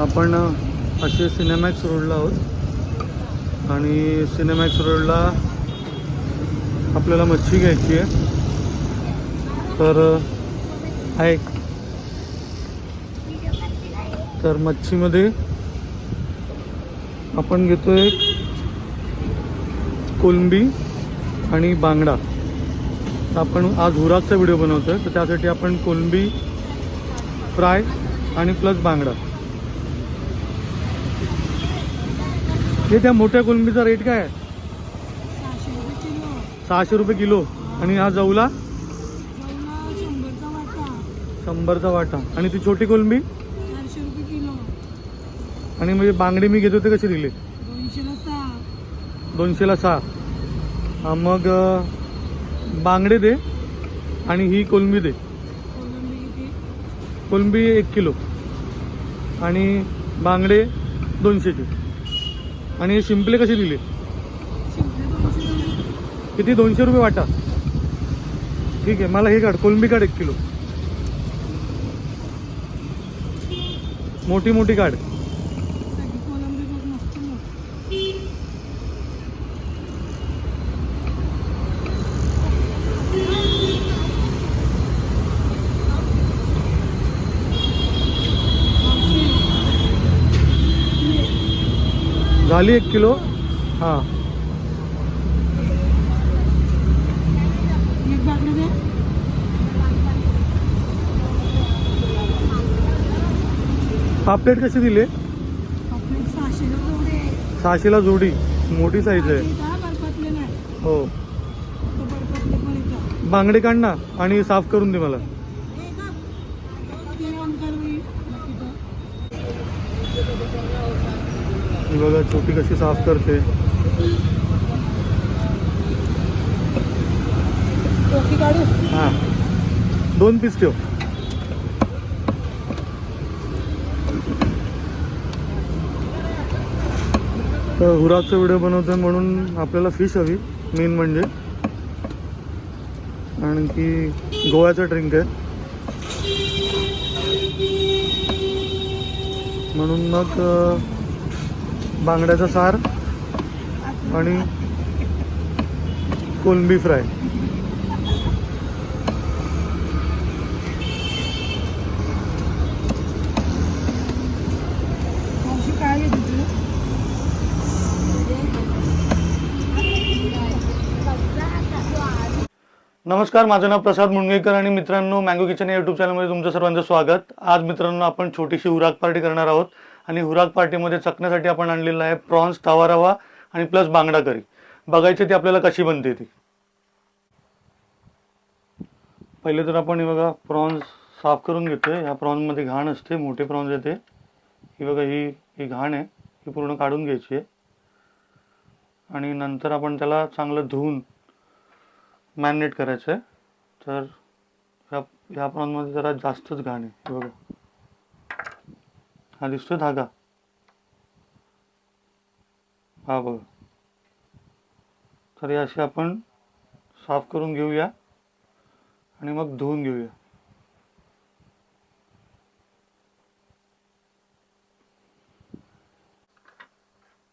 आपण असे सिनेमॅक्स रोडला आहोत. आणि सिनेमॅक्स रोडला आपल्याला मच्छी घ्यायची आहे. तर आहे तर मच्छीमध्ये आपण घेतो आहे कोलंबी आणि बांगडा. तर आपण आज हुराचा व्हिडिओ बनवतो आहे तर त्यासाठी आपण कोलंबी फ्राय आणि प्लस बांगडा. हे त्या मोठ्या कोलंबीचा रेट काय आहे? सहाशे रुपये किलो. आणि हा जवला? शंभरचा वाटा. आणि ती छोटी कोलंबी चारशे रुपये किलो. आणि म्हणजे बांगडी मी घेतो ते कशी दिली? दोनशेला सहा. हा मग बांगडे दे आणि ही कोलंबी दे. कोलंबी एक किलो. आणि बांगडे दोनशेचे. आणि हे शिंपले कसे दिले? किती? दोनशे रुपये वाटा. ठीक आहे मला हे काढ कोलंबी काढ एक किलो. मोठी मोठी काढ सगळी कोलंबी बघ मस्त मोठी झाली एक किलो. हां. एक बाकडे पापलेट कशी दिले? साशेला सहाशेला जोडी. मोठी साईज आहे. हो. बांगडे काढ ना आणि साफ करून दे मला ते ऑन कर बाई. बाकीचं. ही बघा छोटी कशी साफ करते? हां. दोन पीस ठेव. तर हुराचा व्हिडिओ बनवतोय म्हणून आपल्याला फिश हवी मेन म्हणजे. आणखी गोव्याचं ड्रिंक आहे. म्हणून मग बांगड्याचा सार आणि कोलंबी फ्राय. नमस्कार माझं नाव प्रसाद मुंडगेकर आणि मित्रांनो मँगो किचन या यूट्यूब चॅनलमध्ये तुमचं सर्वांचं स्वागत. आज मित्रांनो आपण छोटीशी हुराक पार्टी करणार आहोत. आणि हुराक पार्टीमध्ये चकण्यासाठी आपण आणलेलं आहे प्रॉन्स तवा रवा आणि प्लस बांगडा करी बघायची ती आपल्याला कशी बनते ती. पहिले तर आपण हे बघा प्रॉन्स साफ करून घेतोय. ह्या प्रॉन्समध्ये घाण असते मोठे प्रॉन्स येते. ही बघा ही ही घाण आहे. ही पूर्ण काढून घ्यायची आहे. आणि नंतर आपण त्याला चांगलं धुवून मॅरिनेट करायचं आहे. तर ह्या ह्या प्रॉनमध्ये जरा जास्तच घाण आहे. हे बघा. हा दिसतोय धागा हा बघा. तर हे असे आपण साफ करून घेऊया आणि मग धुवून घेऊया.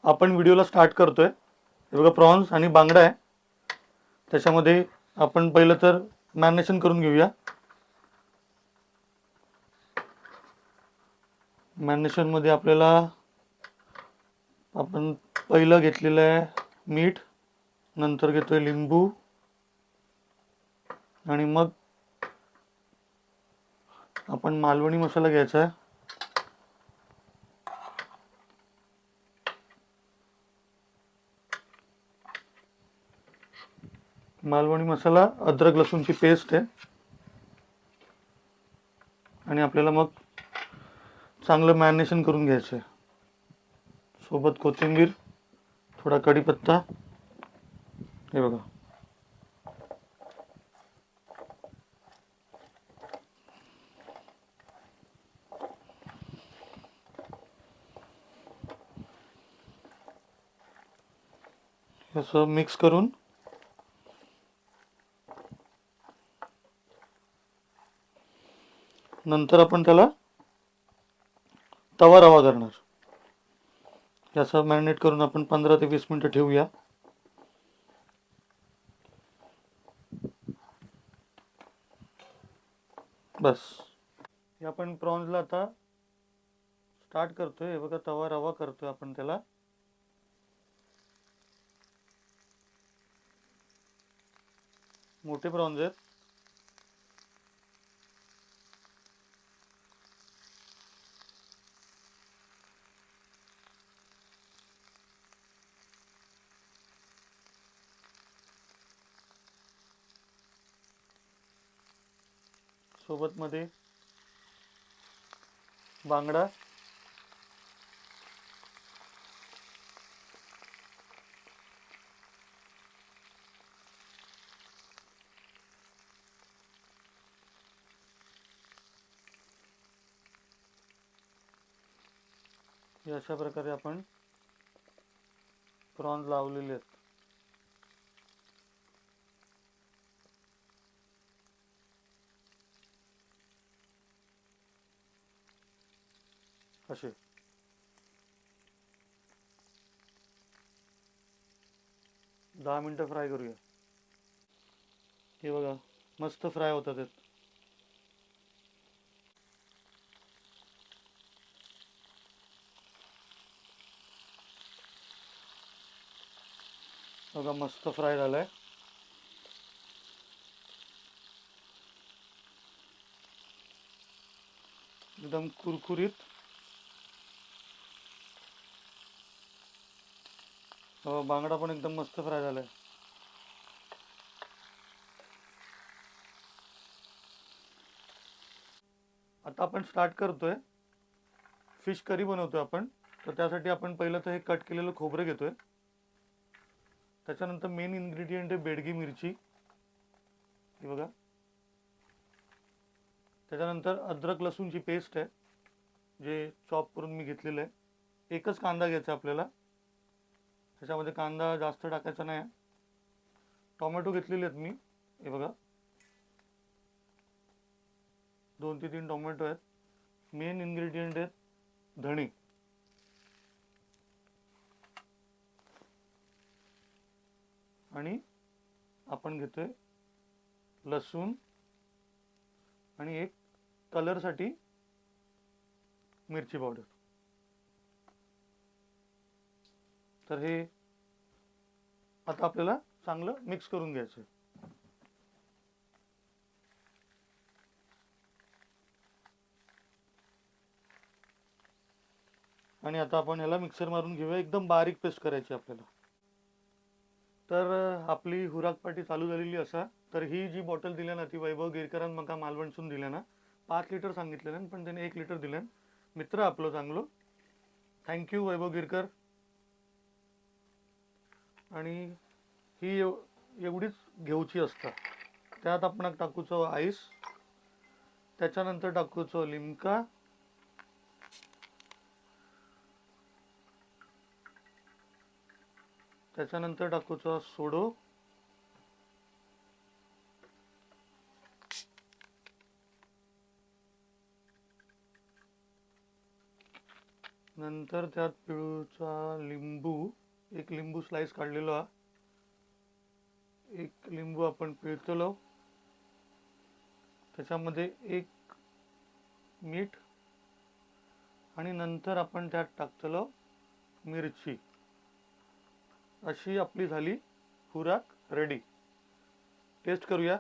आपण व्हिडिओला स्टार्ट करतोय. हे बघा प्रॉन्स आणि बांगडा आहे. त्याच्यामध्ये आपण पहिलं तर मॅरिनेशन करून घेऊया. मॅरिनेशनमध्ये आपल्याला आपण पहिलं घेतलेलं आहे मीठ नंतर घेतोय लिंबू आणि मग आपण मालवणी मसाला घ्यायचा आहे. मालवणी मसाला अद्रक लसूणची पेस्ट आहे. आणि आपल्याला मग चांगलं मॅरिनेशन करून घ्यायचं सोबत कोथिंबीर थोडा कढीपत्ता. हे बघा. असं मिक्स करून नंतर आपण त्याला तवा रवा करणार. याचं मॅरिनेट करून आपण पंधरा ते वीस मिनटं ठेवूया. बस. हे आपण प्रॉन्सला आता स्टार्ट करतोय. हे बघा तवा रवा करतोय आपण त्याला. मोठे प्रॉन्स आहेत. सोबत मध्ये बांगडा अशा प्रकारे आपण प्रॉन्स लावलेले आहेत. असे दहा मिनटं फ्राय करूया. हे बघा मस्त फ्राय होतात आहेत बघा मस्त फ्राय झालाय. एकदम कुरकुरीत. हो बांगडा पण एकदम मस्त फ्राय झालाय. आता आपण स्टार्ट करतोय. फिश करी बनवतोय आपण. तर त्यासाठी आपण पहिलं तर हे कट केलेलं खोबरं घेतोय. त्याच्यानंतर मेन इन्ग्रेडियंट आहे बेडगी मिरची. ही बघा. त्याच्यानंतर अद्रक लसूणची पेस्ट आहे जे चॉप करून मी घेतलेलं आहे. एकच कांदा घ्यायचा आपल्याला. त्याच्यामध्ये कांदा जास्त टाकायचा नाही. टोमॅटो घेतलेले आहेत मी. हे बघा. दोन ते तीन टोमॅटो आहेत. मेन इन्ग्रेडियंट आहेत धणे. आणि आपण घेतोय लसूण. आणि एक कलरसाठी मिरची पावडर. तर हे आता आपल्याला चांगलं मिक्स करून घ्यायचं आणि आता आपण याला मिक्सर मारून घेऊया. एकदम बारीक पेस्ट करायची आपल्याला. तर आपली हुराक पार्टी चालू झालेली असा. तर ही जी बॉटल दिल्या ना ती वैभव गिरकरान मका मालवणसून दिल्या ना. पाच लिटर सांगितलेलं पण त्याने एक लिटर दिल्यान मित्र आपलं चांगलो. Thank you Vaibhav Girkar. आणि ही एव- एवढीच घेऊची असता. त्यात आपण टाकूचो आईस त्याच्यानंतर टाकूचो लिमका त्याच्यानंतर टाकूचो सोडो नंतर त्यात पिळूचा लिंबू एक लिंबू स्लाइस काढलेलो हा. एक लिंबू आपण पिळतलो. त्याच्यामध्ये एक मीठ आणि नंतर आपण त्यात टाकतलो मिरची. अशी आपली झाली खुराक रेडी टेस्ट करूया.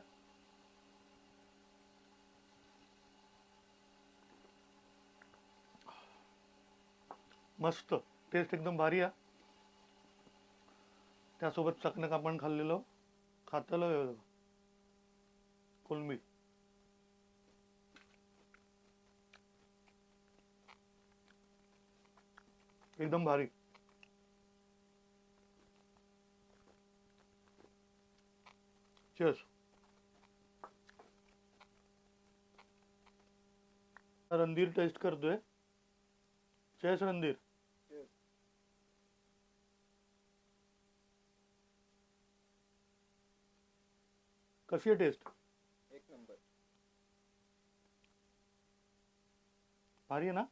मस्त. टेस्ट एकदम भारी आहे त्यासोबत चकनक आपण खाल्लेलो खातलं कोलंबी एकदम भारी. चेस रणधीर टेस्ट करतोय. चेस रणधीर कशी आहे टेस्ट एक नंबर. भारी आहे ना?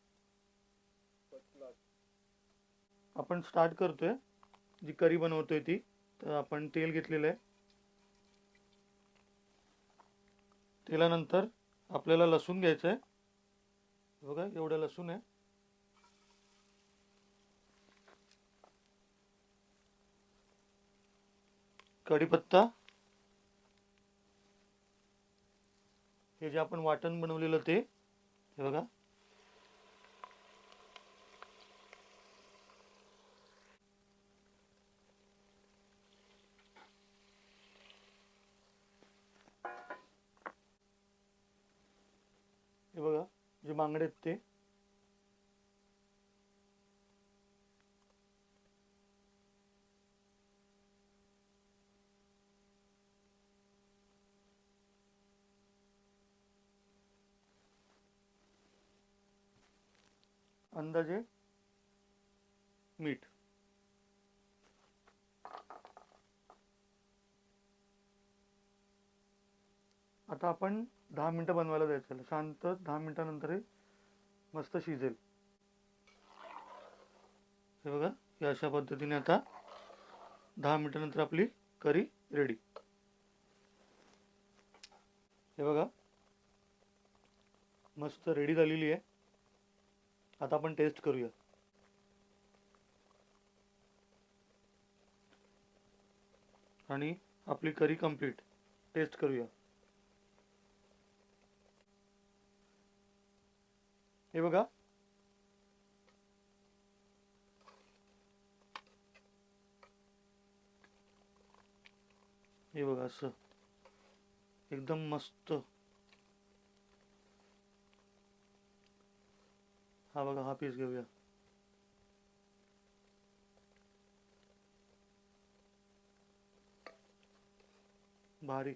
आपण स्टार्ट करतोय. जी करी बनवतोय ती तर आपण तेल घेतलेलं आहे. तेलानंतर आपल्याला लसूण घ्यायचं आहे. बघा एवढं लसूण आहे. कढीपत्ता हे जे आपण वाटण बनवलेलं ते हे बघा. हे बघा जे बांगडे आहेत ते. अंदाजे? मीठ. आता आपण दहा मिनिटं बनवायला द्यायचं. शांत दहा मिनिटानंतर हे मस्त शिजेल. हे बघा या अशा पद्धतीने आता दहा मिनिटानंतर आपली करी रेडी हे बघा मस्त रेडी झालेली आहे. आता आपण टेस्ट करूया. आणि आपली करी कंप्लीट टेस्ट करूया. हे बघा. हे बघा असं. एकदम मस्त. हा बघा हा पीस घेऊया भारी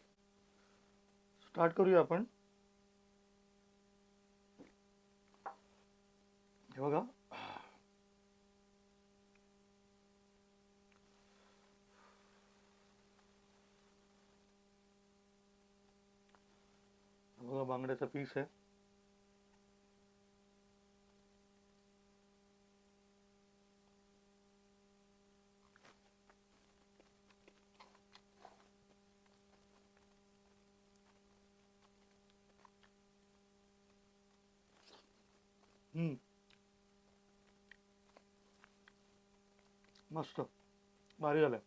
स्टार्ट करूया आपण. हे बघा. बघा बांगड्याचा पीस आहे. मस्त भारी झालंय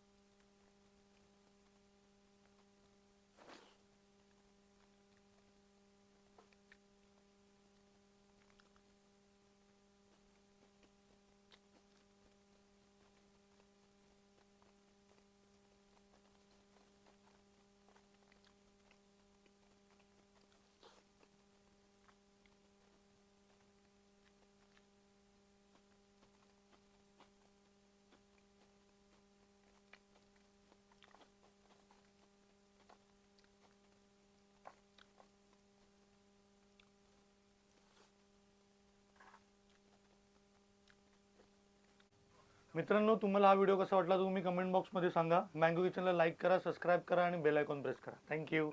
मित्रांनो तुम्हाला हा व्हिडिओ कसा वाटला तुम्ही कमेंट बॉक्समध्ये सांगा. मँगो किचनला लाईक करा सबस्क्राईब करा आणि बेल आयकॉन प्रेस करा. Thank you